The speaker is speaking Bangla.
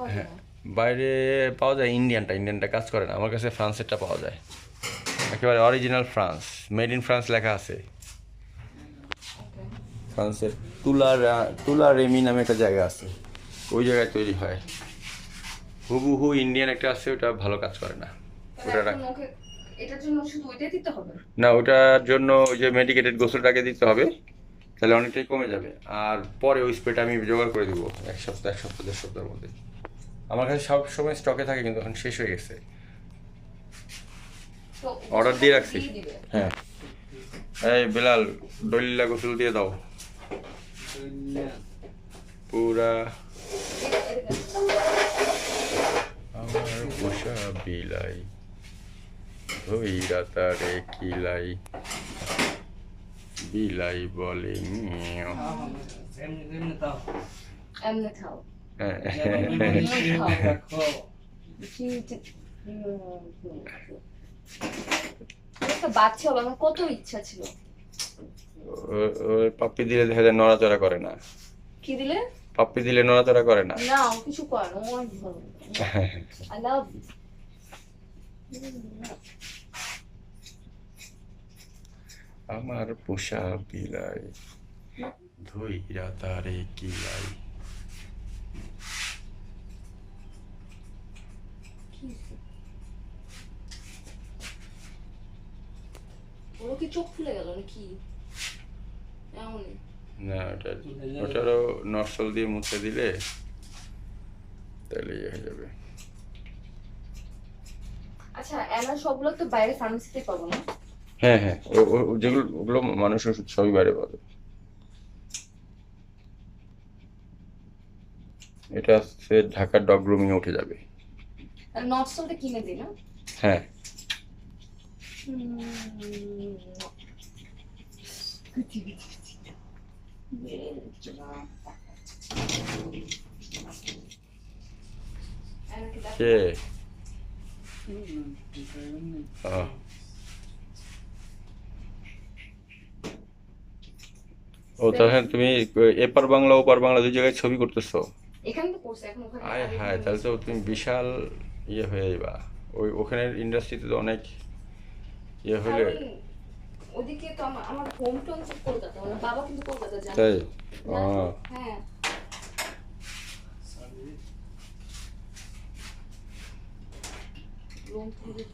আপনার বাইরে পাওয়া যায় ইন্ডিয়ানটা ইন্ডিয়ানটা কাজ করে না। আমার কাছে ফ্রান্সেরটা পাওয়া যায়। একেবারে original France made in France লেখা আছে। ফ্রান্সের তুলা তুলা রেমি নামে একটা জায়গা আছে। ওই জায়গায় তৈরি হয়। হুবহু ইন্ডিয়ান একটা আছে ওটা ভালো কাজ করে না। ওটা না ওটার জন্য ওই যে মেডিকেটেড গোসলটাকে দিতে হবে। তাহলে অনেকটাই কমে যাবে। আর পরে ওই স্প্রেটা আমি জোগাড় করে দিব এক সপ্তাহ এক সপ্তাহ দেড় সপ্তাহের মধ্যে। আমার কাছে সব সময় স্টকে থাকে কিন্তু এখন শেষ হয়ে গেছে। অর্ডার দিয়ে রাখছি। হ্যাঁ। এই বেলাল দলিলা গোসল দিয়ে দাও। পুরা। আমার পোষা বিলাই ধইরা তারে কিলাই বিলাই বলে কত ইচ্ছা ছিল পাপ্পি দিলে দেখা যায় নড়াচড়া করে না। কি দিলে পাপ্পি দিলে নড়াচড়া করে না। না কিছু করে আই লাভ আমার পোষা বিলাই। ধইরা তারে কিলাই। ওর কি চোখ ফুলে গেল নাকি? এমনই। না ওটা ওটারও নরসল দিয়ে মুছে দিলে তাহলে ইয়ে হয়ে যাবে। আচ্ছা এনার সবগুলো তো বাইরে ফার্মেসিতে পাবো না? হ্যাঁ হ্যাঁ। যেগুলো ওগুলো মানুষ ওষুধ সবই বাইরে পাবে। এটা হচ্ছে ঢাকার ডগ গ্রুমিং উঠে যাবে। আর নটসলটা কিনে দিই না? হ্যাঁ। কে? ও। তাহলে তুমি এপার বাংলা ওপার বাংলা দুই জায়গায় ছবি করতেছো? এখানে তো করছে এখন ওখানে আয় হায় তাহলে তো তুমি বিশাল ইয়ে হয়ে যাবা ওই ওখানের ইন্ডাস্ট্রিতে তো অনেক ইয়ে হলে ওদিকে তো আমার আমার হোম টাউন সব কলকাতা বাবা কিন্তু কলকাতা জানে তাই? হ্যাঁ। রংপুরে